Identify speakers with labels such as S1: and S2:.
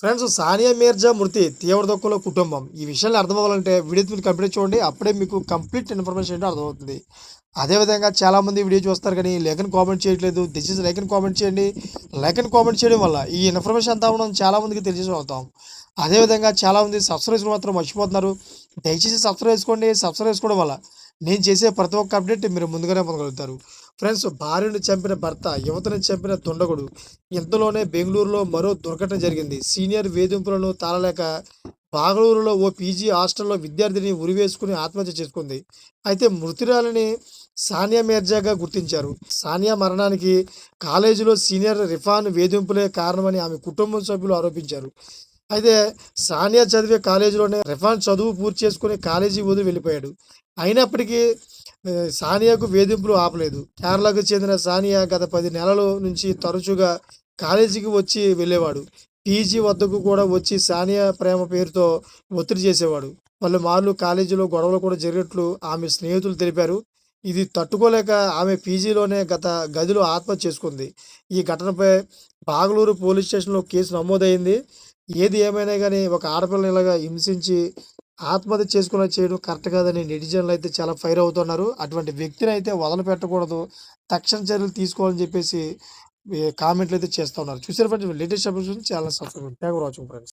S1: Friends Sania Mirza మృతి తీవ్ర దుఃఖంలో కుటుంబం. ఈ విషయాన్ని అర్థమవ్వాలంటే వీడియో మీరు కంప్లీట్ చూడండి అప్పుడే మీకు కంప్లీట్ ఇన్ఫర్మేషన్ ఏంటో అర్థమవుతుంది. అదేవిధంగా చాలామంది వీడియో చూస్తారు కానీ లేఖను కామెంట్ చేయట్లేదు. దయచేసి లేఖను కామెంట్ చేయండి. లేఖను కామెంట్ చేయడం వల్ల ఈ ఇన్ఫర్మేషన్ అంతా మనం చాలామందికి తెలియజేసి అవుతాం అదేవిధంగా చాలామంది సబ్స్క్రైబ్ మాత్రం మర్చిపోతున్నారు. దయచేసి సబ్స్క్రైబ్ చేసుకోండి. సబ్స్క్రైబ్ చేసుకోవడం వల్ల నేను చేసే ప్రతి ఒక్క అప్డేట్ మీరు ముందుగానే పొందగలుగుతారు. ఫ్రెండ్స్ భార్యను చంపిన భర్త యువతను చంపిన దుండగుడు ఇంతలోనే బెంగళూరులో మరో దుర్ఘటన జరిగింది. సీనియర్ వేధింపులను తాళలేక బాగళూరులో ఓ పీజీ హాస్టల్లో విద్యార్థిని ఉరివేసుకుని ఆత్మహత్య చేసుకుంది. అయితే మృతురాలని సానియా మీర్జాగా గుర్తించారు. సానియా మరణానికి కాలేజీలో సీనియర్ రిఫాన్ వేధింపులే కారణమని ఆమె కుటుంబ సభ్యులు ఆరోపించారు. అయితే సానియా చదివే కాలేజీలోనే రిఫాన్ చదువు పూర్తి చేసుకుని కాలేజీ వదిలి వెళ్ళిపోయాడు. అయినప్పటికీ సానియాకు వేధింపులు ఆపలేదు. కేరళకు చెందిన సానియా గత పది నెలల నుంచి తరచుగా కాలేజీకి వచ్చి వెళ్ళేవాడు. పీజీ వద్దకు కూడా వచ్చి సానియా ప్రేమ పేరుతో ఒత్తిడి చేసేవాడు. పలు మార్లు కాలేజీలో గొడవలు కూడా జరిగినట్లు ఆమె స్నేహితులు తెలిపారు. ఇది తట్టుకోలేక ఆమె పీజీలోనే గత గదిలో ఆత్మహత్య చేసుకుంది. ఈ ఘటనపై బాగలూరు పోలీస్ స్టేషన్లో కేసు నమోదైంది. ఏది ఏమైనా కానీ ఒక ఆడపిల్లని ఇలాగా హింసించి ఆత్మహత్య చేసుకుని చేయడం కరెక్ట్ కాదని నెటిజన్లు అయితే చాలా ఫైర్ అవుతున్నారు. అటువంటి వ్యక్తిని అయితే వదిలిపెట్టకూడదు తక్షణ చర్యలు తీసుకోవాలని చెప్పేసి కామెంట్లు అయితే చేస్తూ ఉన్నారు. చూసారు ఫ్రెండ్స్ లేటెస్ట్ అప్డేట్స్ చాలా సబ్స్క్రైబ్ థ్యాంక్ వాచింగ్ ఫ్రెండ్స్.